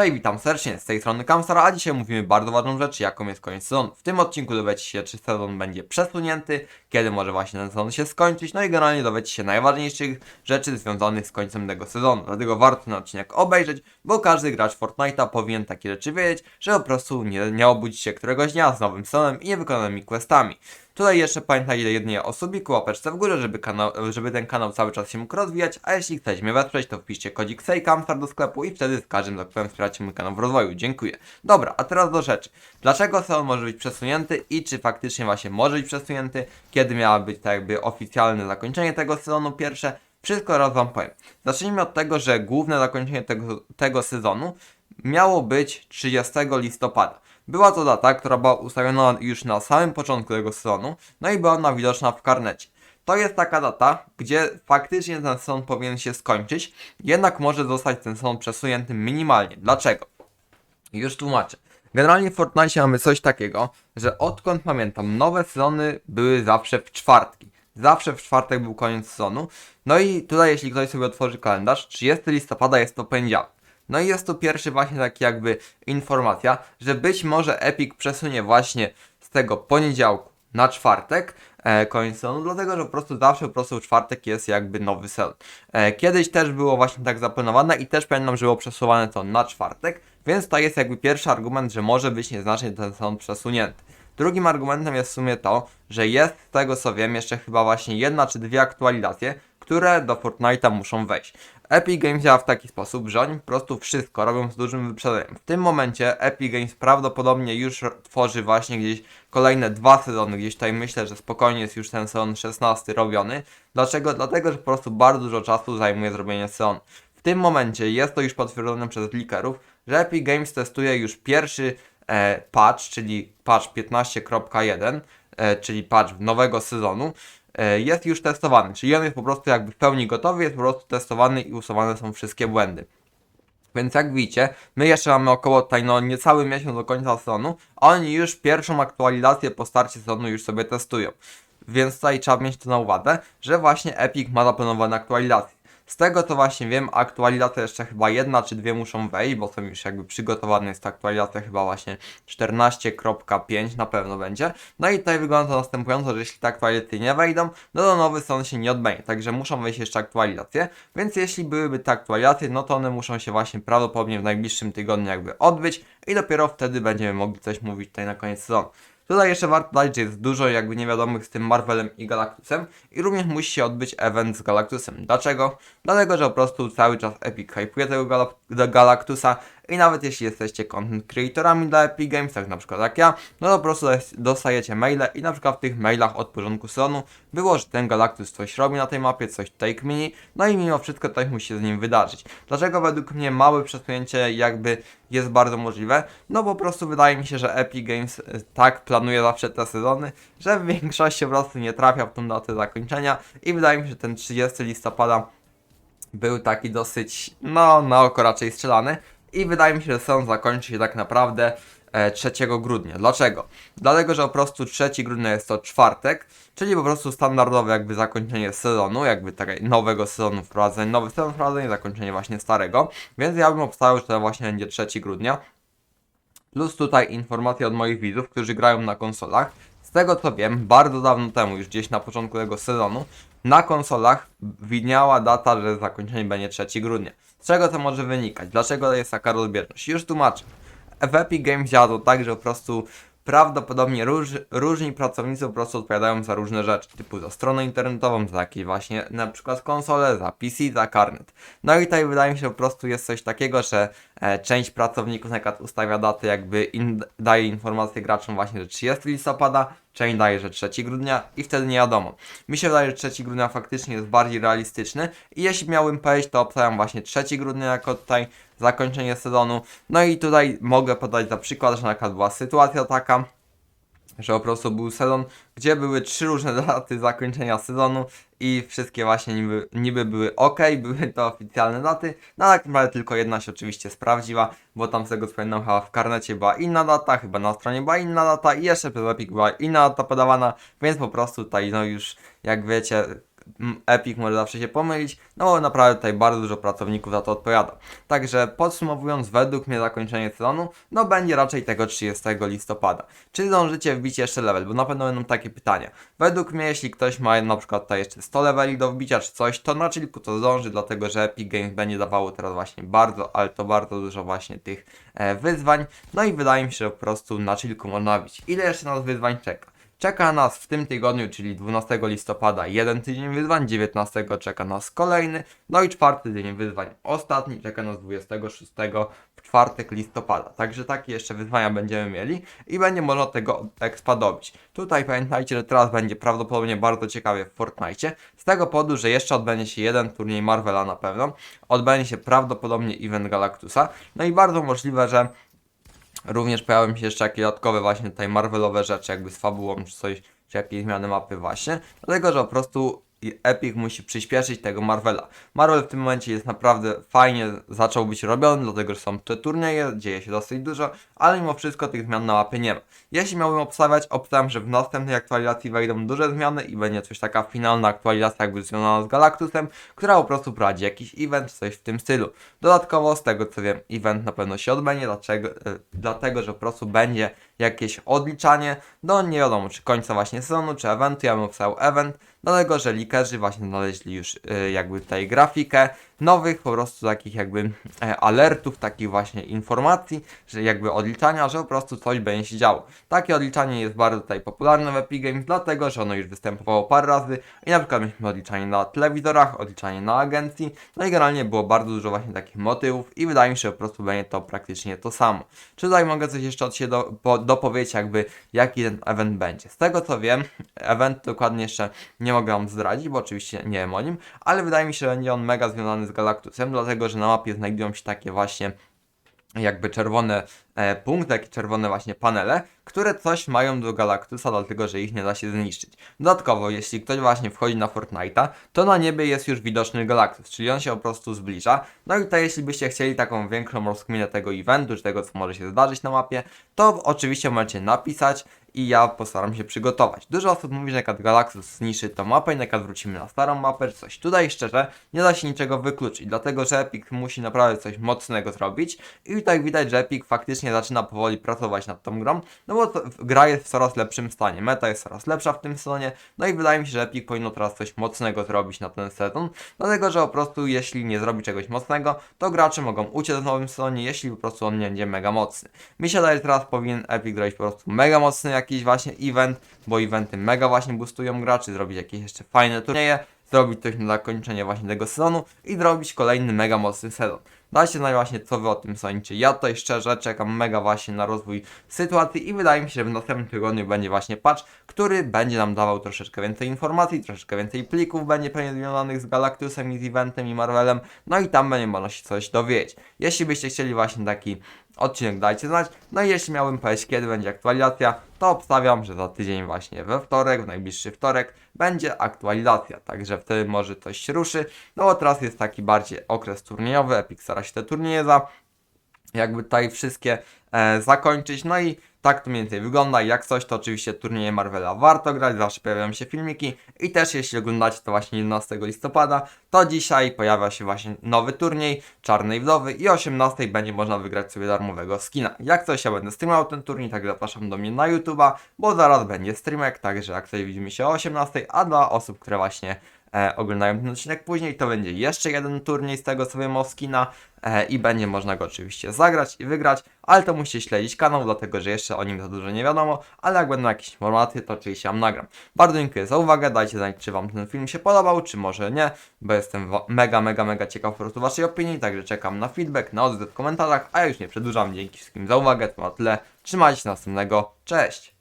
Cześć, witam serdecznie, z tej strony Kamsar, a dzisiaj mówimy bardzo ważną rzecz, jaką jest koniec sezonu. W tym odcinku dowiecie się, czy sezon będzie przesunięty, kiedy może właśnie ten sezon się skończyć, no i generalnie dowiecie się najważniejszych rzeczy związanych z końcem tego sezonu. Dlatego warto ten odcinek obejrzeć, bo każdy gracz Fortnite'a powinien takie rzeczy wiedzieć, że po prostu nie, nie obudzić się któregoś dnia z nowym sezonem i niewykonanymi questami. Tutaj jeszcze pamiętajcie jedynie o subiku, łapeczce w górę, żeby, kanał, żeby ten kanał cały czas się mógł rozwijać, a jeśli chcecie mnie wesprzeć, to wpiszcie kodzik SEJKAMSTAR do sklepu i wtedy z każdym zakupem wspieracie mój kanał w rozwoju. Dziękuję. Dobra, a teraz do rzeczy. Dlaczego sezon może być przesunięty i czy faktycznie właśnie może być przesunięty? Kiedy miało być tak jakby oficjalne zakończenie tego sezonu pierwsze? Wszystko raz wam powiem. Zacznijmy od tego, że główne zakończenie tego, tego sezonu miało być 30 listopada. Była to data, która była ustawiona już na samym początku tego sezonu, no i była ona widoczna w karnecie. To jest taka data, gdzie faktycznie ten sezon powinien się skończyć, jednak może zostać ten sezon przesunięty minimalnie. Dlaczego? Już tłumaczę. Generalnie w Fortnite mamy coś takiego, że odkąd pamiętam, nowe sezony były zawsze w czwartki. Zawsze w czwartek był koniec sezonu. No i tutaj, jeśli ktoś sobie otworzy kalendarz, 30 listopada jest to poniedziałek. No i jest tu pierwszy właśnie taki jakby informacja, że być może Epic przesunie właśnie z tego poniedziałku na czwartek e, koniec sezonu, dlatego że po prostu zawsze po prostu w czwartek jest jakby nowy sezon. E, kiedyś też było właśnie tak zaplanowane i też pamiętam, że było przesuwane to na czwartek, więc to jest jakby pierwszy argument, że może być nieznacznie ten sezon przesunięty. Drugim argumentem jest w sumie to, że jest z tego co wiem jeszcze chyba właśnie jedna czy dwie aktualizacje, które do Fortnite'a muszą wejść. Epic Games działa w taki sposób, że oni po prostu wszystko robią z dużym wyprzedzeniem. W tym momencie Epic Games prawdopodobnie już tworzy właśnie gdzieś kolejne dwa sezony, gdzieś tutaj myślę, że spokojnie jest już ten sezon 16 robiony. Dlaczego? Dlatego, że po prostu bardzo dużo czasu zajmuje zrobienie sezonu. W tym momencie jest to już potwierdzone przez leakerów, że Epic Games testuje już pierwszy e, patch, czyli patch 15.1, e, czyli patch nowego sezonu, jest już testowany, czyli on jest po prostu jakby w pełni gotowy, jest po prostu testowany i usuwane są wszystkie błędy. Więc jak widzicie, my jeszcze mamy około tutaj no niecały miesiąc do końca sezonu, a oni już pierwszą aktualizację po starcie sezonu już sobie testują. Więc tutaj trzeba mieć to na uwadze, że właśnie Epic ma zaplanowane aktualizacje. Z tego co właśnie wiem, aktualizacja jeszcze chyba jedna czy dwie muszą wejść, bo są już jakby przygotowane jest aktualizacja chyba właśnie 14.5 na pewno będzie. No i tutaj wygląda to następująco, że jeśli te aktualizacje nie wejdą, no to nowy sezon się nie odbędzie, także muszą wejść jeszcze aktualizacje, więc jeśli byłyby te aktualizacje, no to one muszą się właśnie prawdopodobnie w najbliższym tygodniu jakby odbyć i dopiero wtedy będziemy mogli coś mówić tutaj na koniec sezonu. Tutaj jeszcze warto dodać, że jest dużo jakby niewiadomych z tym Marvelem i Galactusem i również musi się odbyć event z Galactusem. Dlaczego? Dlatego, że po prostu cały czas Epic hypuje tego Gal Galactusa i nawet jeśli jesteście content creatorami dla Epic Games, tak na przykład jak ja, no to po prostu dostajecie maile i na przykład w tych mailach od porządku sezonu było, że ten Galactus coś robi na tej mapie, coś tutaj kmini, no i mimo wszystko coś musi się z nim wydarzyć. Dlaczego według mnie małe przesunięcie jakby jest bardzo możliwe? No po prostu wydaje mi się, że Epic Games y, tak planuje zawsze te sezony, że w większości po prostu nie trafia w tą datę zakończenia i wydaje mi się, że ten 30 listopada był taki dosyć, no na oko raczej strzelany i wydaje mi się, że sezon zakończy się tak naprawdę e, 3 grudnia. Dlaczego? Dlatego, że po prostu 3 grudnia jest to czwartek, czyli po prostu standardowe jakby zakończenie sezonu, jakby takiego nowego sezonu wprowadzenie, nowy sezon wprowadzenie, zakończenie właśnie starego, więc ja bym obstawiał, że to właśnie będzie 3 grudnia. Plus tutaj informacje od moich widzów, którzy grają na konsolach. Z tego co wiem, bardzo dawno temu, już gdzieś na początku tego sezonu, na konsolach widniała data, że zakończenie będzie 3 grudnia. Z czego to może wynikać? Dlaczego jest taka rozbieżność? Już tłumaczę. W Epic Games działa to tak, że po prostu prawdopodobnie róż, różni pracownicy po prostu odpowiadają za różne rzeczy, typu za stronę internetową, za jakieś właśnie na przykład konsolę, za PC, za karnet. No i tutaj wydaje mi się, po prostu jest coś takiego, że e, część pracowników na przykład ustawia daty, jakby in, daje informacje graczom właśnie, że 30 listopada, część daje, że 3 grudnia i wtedy nie wiadomo. Mi się wydaje, że 3 grudnia faktycznie jest bardziej realistyczny i jeśli miałbym powiedzieć, to obstawiam właśnie 3 grudnia jako tutaj zakończenie sezonu. No i tutaj mogę podać za przykład, że na przykład była sytuacja taka, że po prostu był sezon, gdzie były trzy różne daty zakończenia sezonu i wszystkie właśnie niby, niby były ok, były to oficjalne daty, no tak naprawdę tylko jedna się oczywiście sprawdziła, bo tam z tego co pamiętam chyba w karnecie była inna data, chyba na stronie była inna data i jeszcze przez Epic była inna data podawana, więc po prostu tutaj no już jak wiecie Epic może zawsze się pomylić, no bo naprawdę tutaj bardzo dużo pracowników za to odpowiada. Także podsumowując, według mnie zakończenie sezonu, no będzie raczej tego 30 listopada. Czy zdążycie wbić jeszcze level? Bo na pewno będą takie pytania. Według mnie, jeśli ktoś ma na przykład tutaj jeszcze 100 leveli do wbicia czy coś, to na chillku to zdąży, dlatego że Epic Games będzie dawało teraz właśnie bardzo, ale to bardzo dużo właśnie tych e, wyzwań. No i wydaje mi się, że po prostu na chillku można wbić. Ile jeszcze nas wyzwań czeka? Czeka nas w tym tygodniu, czyli 12 listopada, jeden tydzień wyzwań, 19 czeka nas kolejny, no i czwarty tydzień wyzwań, ostatni czeka nas 26 w czwartek listopada. Także takie jeszcze wyzwania będziemy mieli i będzie można tego expa dobić. Tutaj pamiętajcie, że teraz będzie prawdopodobnie bardzo ciekawie w Fortnite, z tego powodu, że jeszcze odbędzie się jeden turniej Marvela na pewno, odbędzie się prawdopodobnie event Galactusa, no i bardzo możliwe, że Również pojawią się jeszcze jakieś dodatkowe właśnie tutaj Marvelowe rzeczy, jakby z fabułą czy coś, czy jakieś zmiany mapy właśnie. Dlatego, że po prostu Epic musi przyspieszyć tego Marvela. Marvel w tym momencie jest naprawdę fajnie zaczął być robiony, dlatego że są te turnieje, dzieje się dosyć dużo, ale mimo wszystko tych zmian na mapie nie ma. Jeśli miałbym obstawiać, obstawiam, że w następnej aktualizacji wejdą duże zmiany i będzie coś taka finalna aktualizacja jakby związana z Galactusem, która po prostu prowadzi jakiś event, coś w tym stylu. Dodatkowo, z tego co wiem, event na pewno się odbędzie, dlaczego, e, dlatego że po prostu będzie jakieś odliczanie do nie wiadomo czy końca właśnie sezonu, czy eventu, ja bym obstawiał event, dlatego że likerzy właśnie znaleźli już y, jakby tutaj grafikę nowych po prostu takich jakby e, alertów, takich właśnie informacji, że jakby odliczania, że po prostu coś będzie się działo. Takie odliczanie jest bardzo tutaj popularne w Epic Games, dlatego że ono już występowało parę razy i na przykład mieliśmy odliczanie na telewizorach, odliczanie na agencji, no i generalnie było bardzo dużo właśnie takich motywów i wydaje mi się, że po prostu będzie to praktycznie to samo. Czy tutaj mogę coś jeszcze od siebie do, po, dopowiedzieć jakby jaki ten event będzie. Z tego co wiem, event dokładnie jeszcze nie mogę wam zdradzić, bo oczywiście nie wiem o nim, ale wydaje mi się, że będzie on mega związany z Galactusem, dlatego że na mapie znajdują się takie właśnie jakby czerwone e, punkty, jak i czerwone właśnie panele, które coś mają do Galactusa, dlatego że ich nie da się zniszczyć. Dodatkowo, jeśli ktoś właśnie wchodzi na Fortnite'a, to na niebie jest już widoczny Galactus, czyli on się po prostu zbliża. No i tutaj, jeśli byście chcieli taką większą rozkminę tego eventu, czy tego, co może się zdarzyć na mapie, to oczywiście możecie napisać i ja postaram się przygotować. Dużo osób mówi, że jak Galactus zniszczy tą mapę i jak wrócimy na starą mapę czy coś. Tutaj szczerze nie da się niczego wykluczyć, dlatego że Epic musi naprawdę coś mocnego zrobić i tutaj widać, że Epic faktycznie zaczyna powoli pracować nad tą grą, no bo gra jest w coraz lepszym stanie, meta jest coraz lepsza w tym sezonie, no i wydaje mi się, że Epic powinno teraz coś mocnego zrobić na ten sezon, dlatego że po prostu jeśli nie zrobi czegoś mocnego, to gracze mogą uciec w nowym sezonie, jeśli po prostu on nie będzie mega mocny. Mi się wydaje, że teraz powinien Epic zrobić po prostu mega mocny jakiś właśnie event, bo eventy mega właśnie boostują graczy, zrobić jakieś jeszcze fajne turnieje, zrobić coś na zakończenie właśnie tego sezonu i zrobić kolejny mega mocny sezon. Dajcie znać właśnie co wy o tym sądzicie. Ja tutaj szczerze czekam mega właśnie na rozwój sytuacji i wydaje mi się, że w następnym tygodniu będzie właśnie patch, który będzie nam dawał troszeczkę więcej informacji, troszeczkę więcej plików będzie pewnie związanych z Galactusem i z eventem i Marvelem, no i tam będzie można się coś dowiedzieć. Jeśli byście chcieli właśnie taki odcinek dajcie znać. No i jeśli miałbym powiedzieć kiedy będzie aktualizacja, to obstawiam, że za tydzień właśnie we wtorek, w najbliższy wtorek będzie aktualizacja, także wtedy może coś się ruszy, no bo teraz jest taki bardziej okres turniejowy, Epic stara się te turnieje za jakby tutaj wszystkie e, zakończyć, no i tak to mniej więcej wygląda. Jak coś, to oczywiście turnieje Marvela warto grać, zawsze pojawiają się filmiki. I też jeśli oglądacie to właśnie 11 listopada, to dzisiaj pojawia się właśnie nowy turniej Czarnej Wdowy i o 18 będzie można wygrać sobie darmowego skina. Jak coś, ja będę streamował ten turniej, tak zapraszam do mnie na YouTube'a, bo zaraz będzie streamek, także jak coś widzimy się o 18, a dla osób, które właśnie e, oglądają ten odcinek później, to będzie jeszcze jeden turniej z tego co wiem o skina e, i będzie można go oczywiście zagrać i wygrać, ale to musicie śledzić kanał, dlatego że jeszcze o nim za dużo nie wiadomo, ale jak będą jakieś informacje, to oczywiście wam nagram. Bardzo dziękuję za uwagę, dajcie znać, czy wam ten film się podobał, czy może nie, bo jestem mega, mega, mega ciekaw po prostu waszej opinii, także czekam na feedback, na odzew w komentarzach, a ja już nie przedłużam, dzięki wszystkim za uwagę, to na tyle, trzymajcie się następnego, cześć!